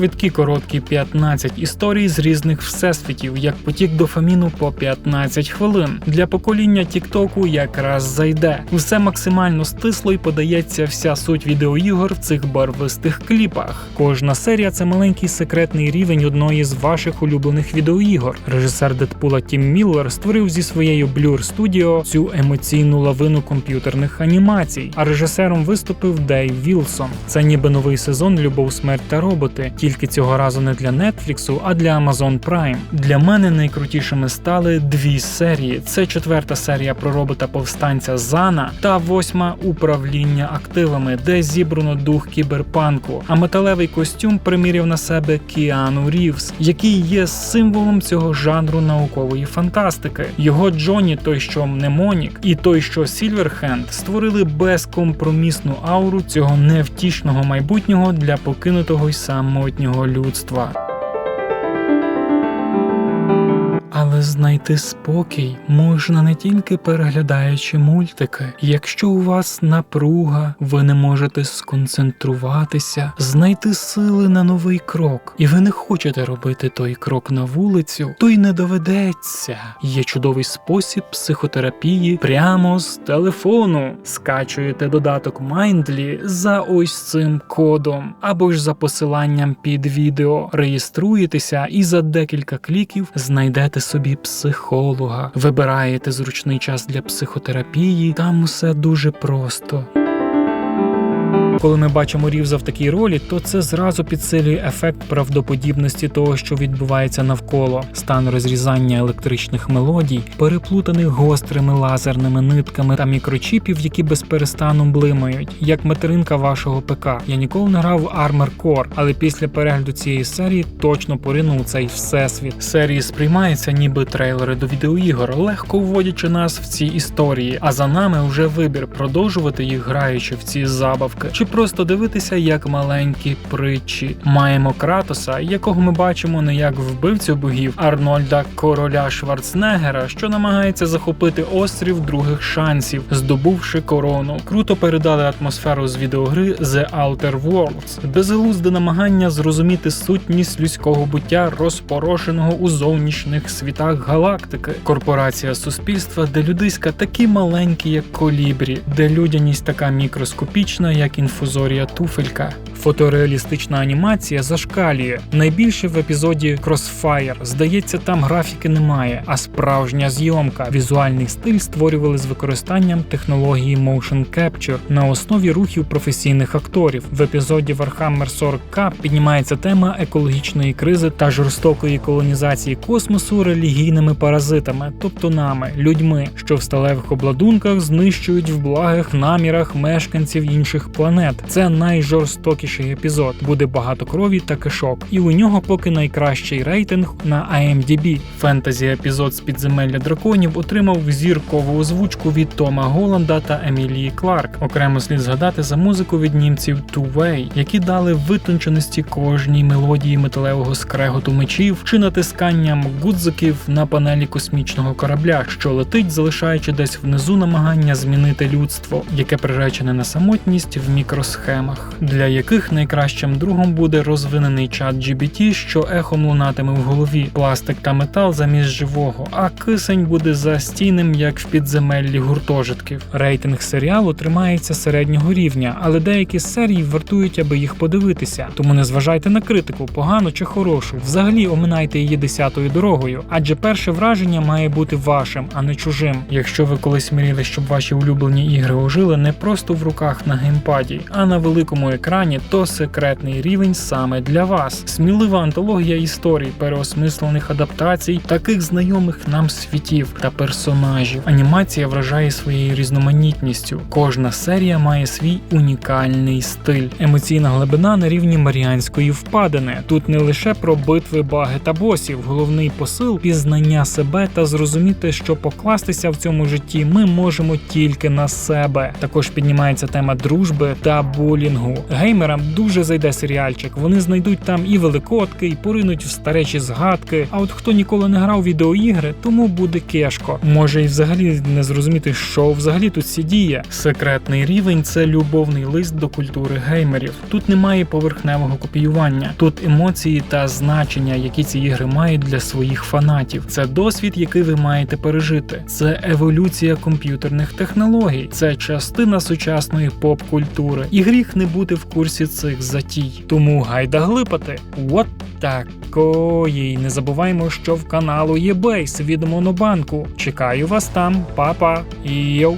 швидкі короткі 15 історій з різних всесвітів, як потік дофаміну по 15 хвилин. Для покоління Тіктоку якраз зайде. Все максимально стисло і подається вся суть відеоігор в цих барвистих кліпах. Кожна серія це маленький секретний рівень одної з ваших улюблених відеоігор. Режисер Дедпула Тім Міллер створив зі своєю Blur Studio цю емоційну лавину комп'ютерних анімацій. А режисером виступив Дейв Вілсон. Це ніби новий сезон Любов, смерть та роботи. Тільки цього разу не для Нетфліксу, а для Amazon Prime. Для мене найкрутішими стали дві серії: це четверта серія про робота повстанця Зана та восьма управління активами, де зібрано дух кіберпанку. А металевий костюм приміряв на себе Кіану Рівс, який є символом цього жанру наукової фантастики. Його Джоні, той, що Мнемонік, і той, що Сільверхенд, створили безкомпромісну ауру цього невтішного майбутнього для покинутого й самотнього людства. Знайти спокій можна не тільки переглядаючи мультики. Якщо у вас напруга, ви не можете сконцентруватися, знайти сили на новий крок, і ви не хочете робити той крок на вулицю, то й не доведеться. Є чудовий спосіб психотерапії прямо з телефону. Скачуєте додаток Mindly за ось цим кодом, або ж за посиланням під відео. Реєструєтеся і за декілька кліків знайдете собі психолога, вибираєте зручний час для психотерапії. Там усе дуже просто. Коли ми бачимо Рівза в такій ролі, то це зразу підсилює ефект правдоподібності того, що відбувається навколо, стан розрізання електричних мелодій, переплутаних гострими лазерними нитками та мікрочіпів, які без перестану блимають, як материнка вашого ПК. Я ніколи не грав в Armor Core, але після перегляду цієї серії точно поринув цей всесвіт. Серії сприймаються ніби трейлери до відеоігор, легко вводячи нас в ці історії. А за нами вже вибір продовжувати їх граючи в ці забавки, чи просто дивитися як маленькі притчі. Маємо Кратоса, якого ми бачимо не як вбивцю богів Арнольда Короля Шварценеггера, що намагається захопити острів других шансів, здобувши корону. Круто передали атмосферу з відеогри The Outer Worlds, безглузде намагання зрозуміти сутність людського буття, розпорошеного у зовнішніх світах галактики. Корпорація суспільства, де людиська такі маленькі, як колібрі, де людяність така мікроскопічна, як інфузорія туфелька. Фотореалістична анімація зашкалює. Найбільше в епізоді Crossfire. Здається, там графіки немає, а справжня зйомка. Візуальний стиль створювали з використанням технології Motion Capture на основі рухів професійних акторів. В епізоді Warhammer 40K піднімається тема екологічної кризи та жорстокої колонізації космосу релігійними паразитами, тобто нами, людьми, що в сталевих обладунках знищують в благих намірах мешканців інших планет. Це найжорстокіший епізод. Буде багато крові та кишок, і у нього поки найкращий рейтинг на IMDb. Фентезі епізод з підземелля драконів отримав зіркову озвучку від Тома Голланда та Емілії Кларк. Окремо слід згадати за музику від німців Two Way, які дали витонченості кожній мелодії металевого скреготу мечів чи натисканням гудзиків на панелі космічного корабля, що летить, залишаючи десь внизу намагання змінити людство, яке приречене на самотність в мікросхемах, для яких найкращим другом буде розвинений чат GBT, що ехом лунатиме в голові, пластик та метал замість живого, а кисень буде застійним, як в підземеллі гуртожитків. Рейтинг серіалу тримається середнього рівня, але деякі з серій вартують, аби їх подивитися. Тому не зважайте на критику, погану чи хорошу. Взагалі оминайте її десятою дорогою, адже перше враження має бути вашим, а не чужим. Якщо ви колись мріяли, щоб ваші улюблені ігри ожили не просто в руках на геймпаді, а на великому екрані, то секретний рівень саме для вас. Смілива антологія історій, переосмислених адаптацій, таких знайомих нам світів та персонажів. Анімація вражає своєю різноманітністю. Кожна серія має свій унікальний стиль. Емоційна глибина на рівні Маріанської впадини. Тут не лише про битви, баги та босів, головний посил пізнання себе та зрозуміти, що покластися в цьому житті ми можемо тільки на себе. Також піднімається тема дружби та булінгу. Геймерам дуже зайде серіальчик. Вони знайдуть там і великодки, і поринуть в старечі згадки. А от хто ніколи не грав відеоігри, тому буде кешко. Може і взагалі не зрозуміти, що взагалі тут сі діє. Секретний рівень це любовний лист до культури геймерів. Тут немає поверхневого копіювання, тут емоції та значення, які ці ігри мають для своїх фанатів. Це досвід, який ви маєте пережити. Це еволюція комп'ютерних технологій, це частина сучасної поп-культури. І гріх не бути в курсі цих затій. Тому гайда глипати. От такої. Не забуваємо, що в каналу є бейс від Монобанку. Чекаю вас там, папа. Йоу.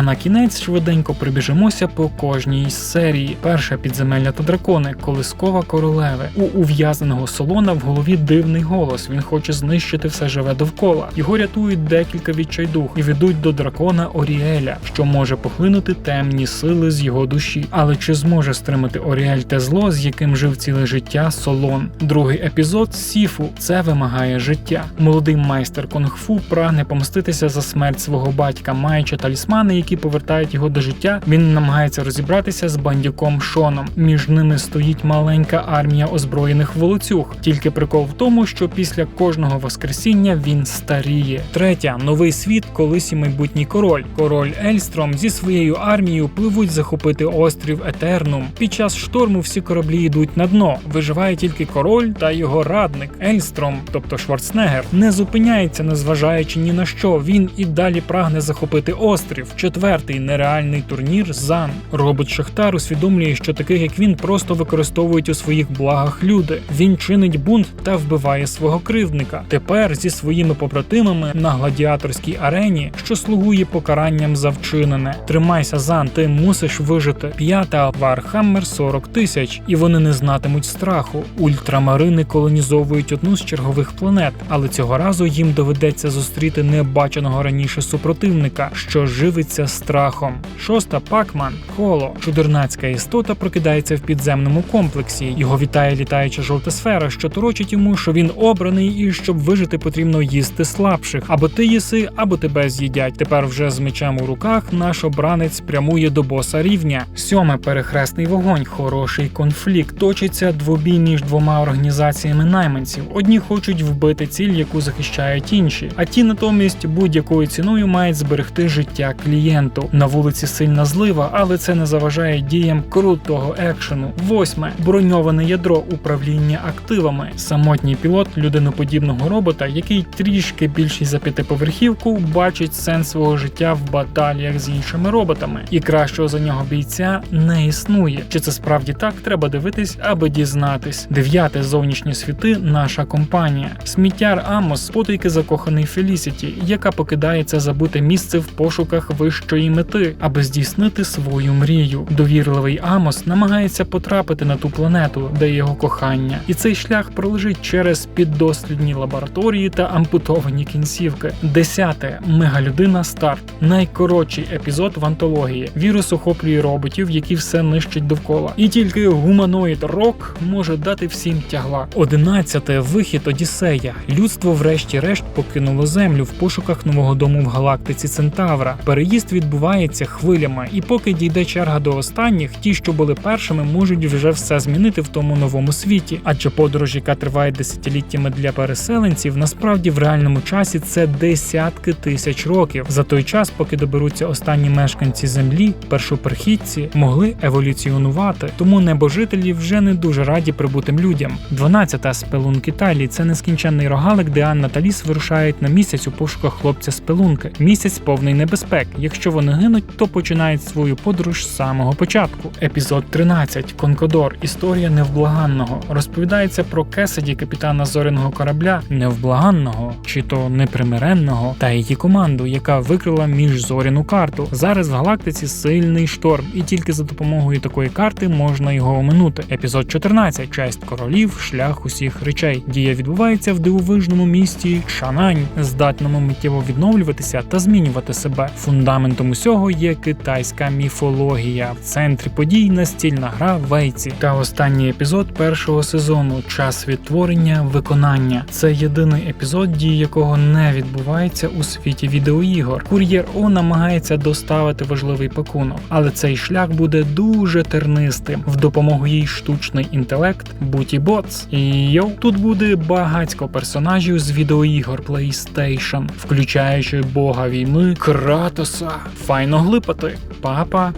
А на кінець швиденько прибіжимося по кожній із серії. Перша підземелля та дракони, колискова королеви. У ув'язаного солона в голові дивний голос. Він хоче знищити все живе довкола. Його рятують декілька відчайдух і ведуть до дракона Оріеля, що може поглинути темні сили з його душі. Але чи зможе стримати Оріель те зло, з яким жив ціле життя Солон? Другий епізод Сіфу це вимагає життя. Молодий майстер кунг-фу прагне помститися за смерть свого батька, маючи талісмани, які повертають його до життя. Він намагається розібратися з бандюком Шоном. Між ними стоїть маленька армія озброєних волоцюг. Тільки прикол в тому, що після кожного воскресіння він старіє. Третя новий світ, колись і майбутній король. Король Ельстром зі своєю армією пливуть захопити острів Етернум. Під час шторму всі кораблі йдуть на дно. Виживає тільки король та його радник Ельстром, тобто Шварценеггер, не зупиняється, незважаючи ні на що. Він і далі прагне захопити острів. Четвертий нереальний турнір Зан. Робот Шахтар усвідомлює, що таких як він просто використовують у своїх благах люди. Він чинить бунт та вбиває свого кривдника. Тепер зі своїми побратимами на гладіаторській арені, що слугує покаранням за вчинене. Тримайся, Зан, ти мусиш вижити. П'ята Вархаммер 40 тисяч, і вони не знатимуть страху. Ультрамарини колонізовують одну з чергових планет, але цього разу їм доведеться зустріти небаченого раніше супротивника, що живиться страхом. Шоста Пакман Холо. Чудернацька істота прокидається в підземному комплексі. Його вітає літаюча жовта сфера, що торочить йому, що він обраний, і щоб вижити, потрібно їсти слабших. Або ти їси, або тебе з'їдять. Тепер вже з мечем у руках наш обранець прямує до боса рівня. Сьоме перехресний вогонь. Хороший конфлікт. Точиться двобій між двома організаціями найманців. Одні хочуть вбити ціль, яку захищають інші, а ті натомість будь-якою ціною мають зберегти життя клієнту. На вулиці сильна злива, але це не заважає діям крутого екшену. Восьме броньоване ядро управління активами. Самотній пілот людиноподібного робота, який трішки більший за п'ятиповерхівку, бачить сенс свого життя в баталіях з іншими роботами, і кращого за нього бійця не існує. Чи це справді так? Треба дивитись, аби дізнатись. Дев'яте зовнішні світи. Наша компанія. Сміттяр Амос, потайки закоханий Фелісіті, яка покидає це забуте місце в пошуках вищої мети, аби здійснити свою мрію. Довірливий Амос намагається потрапити на ту планету, де його кохання, і цей шлях пролежить через піддослідні лабораторії та ампутовані кінцівки. Десяте мегалюдина старт. Найкоротший епізод в антології. Вірус охоплює роботів, які все нищать довкола. І тільки гуманоїд рок може дати всім тягла. Одинадцяте вихід Одіссея. Людство, врешті-решт, покинуло землю в пошуках нового дому в галактиці Центавра. Переїзд відбувається хвилями, і поки дійде черга до останніх, ті, що були першими, можуть вже все змінити в тому новому світі. Адже подорож, яка триває десятиліттями для переселенців, насправді в реальному часі це десятки тисяч років. За той час, поки доберуться останні мешканці землі, першоперхідці могли еволюціонувати. Тому небожителі вже не дуже раді прибутим людям. 12-та спелунки Талі це нескінченний рогалик, де Анна та Ліс вирушають на місяць у пошуках хлопця спелунки. Місяць повний небезпек. Якщо вони гинуть, то починають свою подорож з самого початку. Епізод 13. Конкодор. Історія невблаганного. Розповідається про Кеседі, капітана зоряного корабля, невблаганного чи то непримиренного, та її команду, яка викрила міжзоряну карту. Зараз в галактиці сильний шторм, і тільки за допомогою такої карти можна його оминути. Епізод 14. Честь королів, шлях усіх речей. Дія відбувається в дивовижному місті Шанань, здатному миттєво відновлюватися та змінювати себе. Фундамент Фундаментом усього є китайська міфологія. В центрі подій настільна гра Вейці та останній епізод першого сезону час відтворення виконання. Це єдиний епізод, дії якого не відбувається у світі відеоігор. Кур'єр О намагається доставити важливий пакунок, але цей шлях буде дуже тернистим. В допомогу їй штучний інтелект Буті Ботс. І йоу, тут буде багатько персонажів з відеоігор PlayStation, включаючи бога війни Кратоса. Файно глипати, папа.